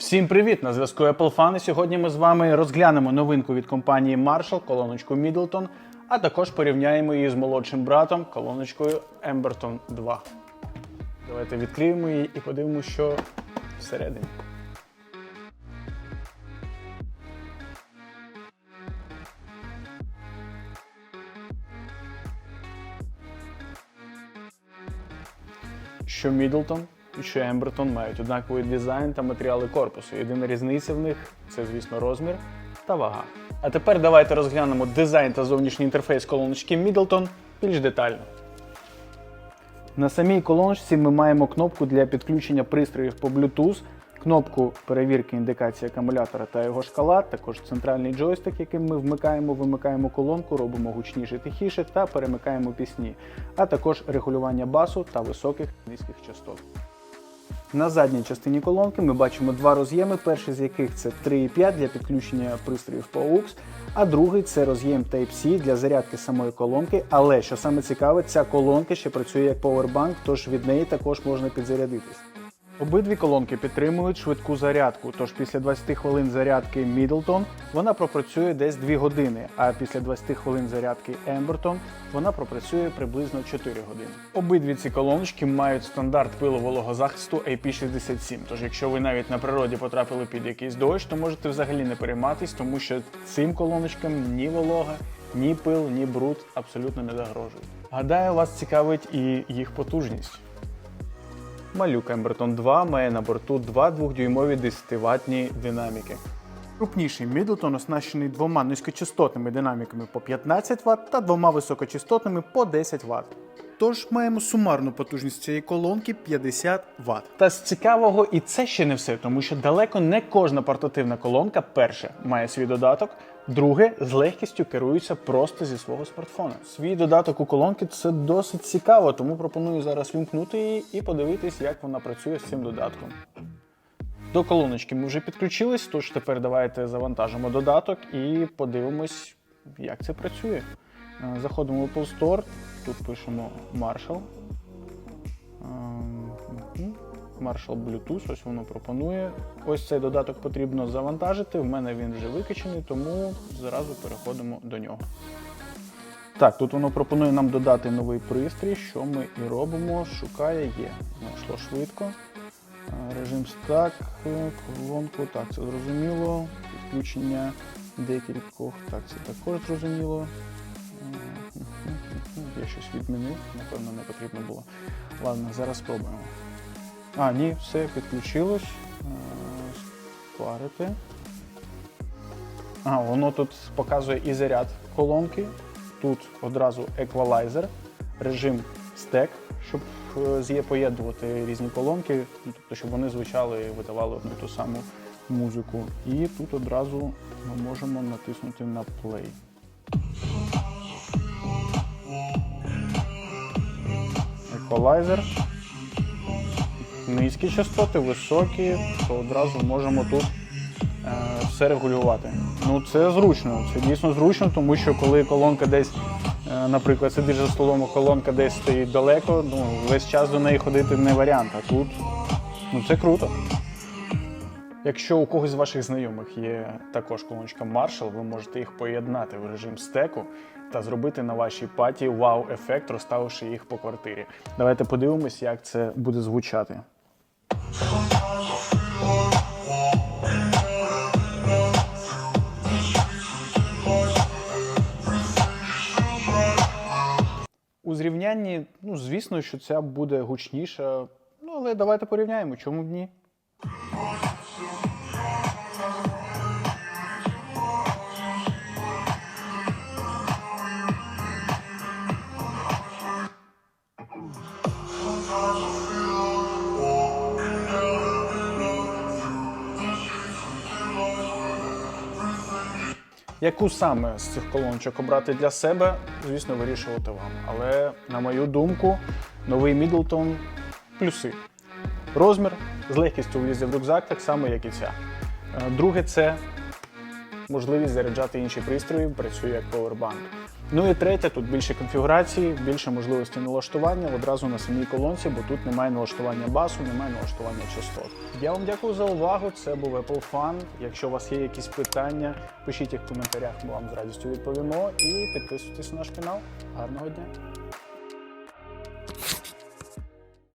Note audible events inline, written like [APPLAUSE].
Всім привіт! На зв'язку Apple Fan. Сьогодні ми з вами розглянемо новинку від компанії Marshall, колоночку Middleton, а також порівняємо її з молодшим братом, колоночкою Emberton 2. Давайте відкриємо її і подивимося, що всередині. Що Middleton що Emberton мають однаковий дизайн та матеріали корпусу. Єдина різниця в них це, звісно, розмір та вага. А тепер давайте розглянемо дизайн та зовнішній інтерфейс колоночки Middleton більш детально. На самій колоночці ми маємо кнопку для підключення пристроїв по Bluetooth, кнопку перевірки індикації акумулятора та його шкала, також центральний джойстик, яким ми вмикаємо, вимикаємо колонку, робимо гучніше тихіше та перемикаємо пісні, а також регулювання басу та високих низьких частот. На задній частині колонки ми бачимо два роз'єми, перший з яких це 3,5 для підключення пристроїв по а другий це роз'єм Type-C для зарядки самої колонки. Але що саме цікаве, ця колонка ще працює як повербанк, тож від неї також можна підзарядитись. Обидві колонки підтримують швидку зарядку, тож після 20 хвилин зарядки Middleton вона пропрацює десь 2 години, а після 20 хвилин зарядки Emberton вона пропрацює приблизно 4 години. Обидві ці колоночки мають стандарт пилового захисту IP67, тож якщо ви навіть на природі потрапили під якийсь дощ, то можете взагалі не перейматись, тому що цим колоночкам ні волога, ні пил, ні бруд абсолютно не загрожують. Гадаю, вас цікавить і їх потужність. Малюк Emberton 2 має на борту два 2-дюймові 10-ваттні динаміки. Крупніший Middleton оснащений двома низькочастотними динаміками по 15 Вт та двома високочастотними по 10 Вт. Тож маємо сумарну потужність цієї колонки 50 Вт. Та з цікавого і це ще не все, тому що далеко не кожна портативна колонка, перше, має свій додаток, друге, з легкістю керується просто зі свого смартфона. Свій додаток у колонки це досить цікаво, тому пропоную зараз вімкнути її і подивитись, як вона працює з цим додатком. До колоночки ми вже підключились, тож тепер давайте завантажимо додаток і подивимось, як це працює. Е, Заходимо в Apple Store, тут пишемо Marshall. Marshall Bluetooth, ось воно пропонує. Ось цей додаток потрібно завантажити. В мене він вже викачаний, тому зразу переходимо до нього. Так, тут воно пропонує нам додати новий пристрій, що ми і робимо. Шукає є. Знайшло швидко. Е, Режим стак, е, колонку, так, це зрозуміло. Підключення декількох, так, це також зрозуміло. Е, [LAUGHS] Я щось відмінив, напевно, не потрібно було. Ладно, зараз спробуємо. А, ні, все, підключилось. Е, Спарити. А, воно тут показує і заряд колонки. Тут одразу еквалайзер, режим стек, щоб е, поєднувати різні колонки, ну, тобто, щоб вони звучали і видавали одну ту саму музику. І тут одразу ми можемо натиснути на play. Еквалайзер. Низькі частоти, високі, то одразу можемо тут е, все регулювати. Ну це зручно, це дійсно зручно, тому що коли колонка десь, е, наприклад, сидиш за столом, а колонка десь стоїть далеко, ну весь час до неї ходити не варіант. А тут ну це круто. Якщо у когось з ваших знайомих є також колоночка Marshall, ви можете їх поєднати в режим стеку та зробити на вашій паті вау-ефект, розставивши їх по квартирі. Давайте подивимось, як це буде звучати. У зрівнянні, ну, звісно, що ця буде гучніша. Ну, але давайте порівняємо, чому б ні. Яку саме з цих колоночок обрати для себе, звісно, вирішувати вам. Але, на мою думку, новий Мідлтон плюси. Розмір з легкістю влізе в рюкзак, так само, як і ця. Е, Друге, це можливість заряджати інші пристрої, працює як повербанк. Ну і третє, тут більше конфігурації, більше можливості налаштування одразу на самій колонці, бо тут немає налаштування басу, немає налаштування частот. Я вам дякую за увагу. Це був Apple Fun. Якщо у вас є якісь питання, пишіть їх в коментарях, ми вам з радістю відповімо. І підписуйтесь на наш канал. Гарного дня!